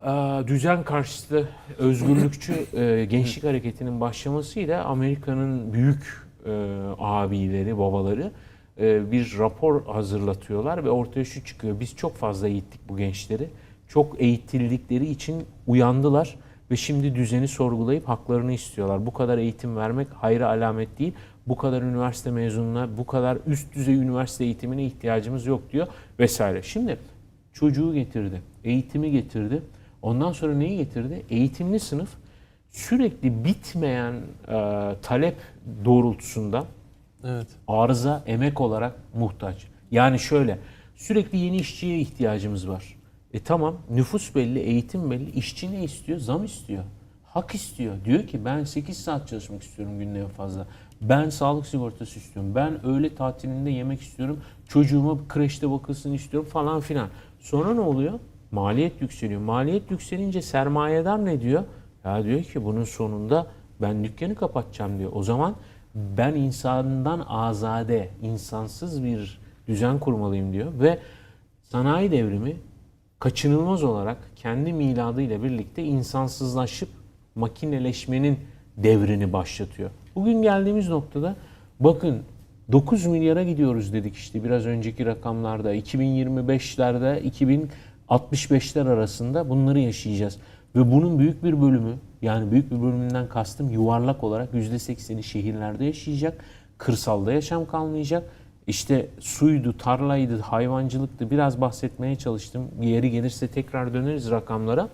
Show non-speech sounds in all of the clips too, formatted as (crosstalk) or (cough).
Aa, düzen karşıtı özgürlükçü (clears throat) e, gençlik hareketinin başlamasıyla Amerika'nın büyük e, abileri, babaları e, bir rapor hazırlatıyorlar ve ortaya şu çıkıyor. Biz çok fazla eğittik bu gençleri. Çok eğitildikleri için uyandılar ve şimdi düzeni sorgulayıp haklarını istiyorlar. Bu kadar eğitim vermek hayra alamet değil. Bu kadar üniversite mezununa, bu kadar üst düzey üniversite eğitimine ihtiyacımız yok diyor vesaire. Şimdi çocuğu getirdi, eğitimi getirdi. Ondan sonra neyi getirdi? Eğitimli sınıf sürekli bitmeyen e, talep doğrultusunda Evet. arıza emek olarak muhtaç. Yani şöyle sürekli yeni işçiye ihtiyacımız var. E tamam nüfus belli, eğitim belli. İşçi ne istiyor? Zam istiyor. Hak istiyor. Diyor ki ben 8 saat çalışmak istiyorum günde en fazla. Ben sağlık sigortası istiyorum. Ben öğle tatilinde yemek istiyorum. Çocuğuma kreşte bakılsın istiyorum falan filan. Sonra ne oluyor? Maliyet yükseliyor. Maliyet yükselince sermayedar ne diyor? Ya diyor ki bunun sonunda ben dükkanı kapatacağım diyor. O zaman ben insandan azade, insansız bir düzen kurmalıyım diyor ve sanayi devrimi kaçınılmaz olarak kendi miladıyla birlikte insansızlaşıp makineleşmenin devrini başlatıyor. Bugün geldiğimiz noktada bakın 9 milyara gidiyoruz dedik işte biraz önceki rakamlarda 2025'lerde 2065'ler arasında bunları yaşayacağız. Ve bunun büyük bir bölümü yani büyük bir bölümünden kastım yuvarlak olarak %80'i şehirlerde yaşayacak. Kırsalda yaşam kalmayacak. İşte suydu, tarlaydı, hayvancılıktı biraz bahsetmeye çalıştım. Yeri gelirse tekrar döneriz rakamlara.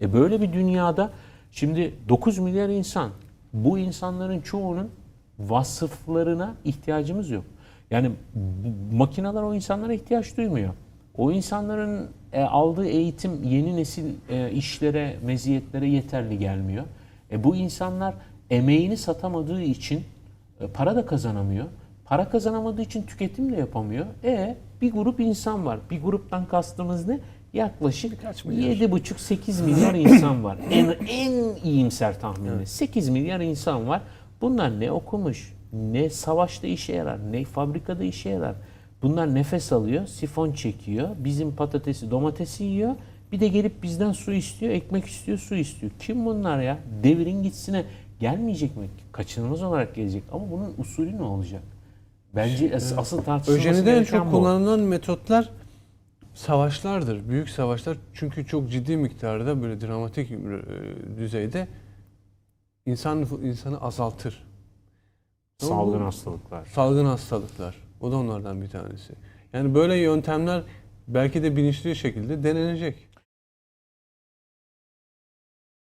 E böyle bir dünyada şimdi 9 milyar insan bu insanların çoğunun vasıflarına ihtiyacımız yok. Yani bu makineler o insanlara ihtiyaç duymuyor. O insanların e, aldığı eğitim yeni nesil e, işlere, meziyetlere yeterli gelmiyor. E, bu insanlar emeğini satamadığı için e, para da kazanamıyor. Para kazanamadığı için tüketim de yapamıyor. E bir grup insan var. Bir gruptan kastımız ne? Yaklaşık Birkaç milyar. 7,5-8 milyar insan var. (laughs) En, en iyimser tahminle. 8 milyar insan var. Bunlar ne okumuş, ne savaşta işe yarar, ne fabrikada işe yarar. Bunlar nefes alıyor, sifon çekiyor, bizim patatesi, domatesi yiyor. Bir de gelip bizden su istiyor, ekmek istiyor, su istiyor. Kim bunlar ya? Devirin gitsine gelmeyecek mi? Kaçınılmaz olarak gelecek. Ama bunun usulü ne olacak? Bence as- asıl tartışılması Öjenide en çok bu. kullanılan metotlar savaşlardır. Büyük savaşlar. Çünkü çok ciddi miktarda böyle dramatik e, düzeyde insan insanı azaltır. Salgın hastalıklar. Salgın hastalıklar. O da onlardan bir tanesi. Yani böyle yöntemler belki de bilinçli şekilde denenecek.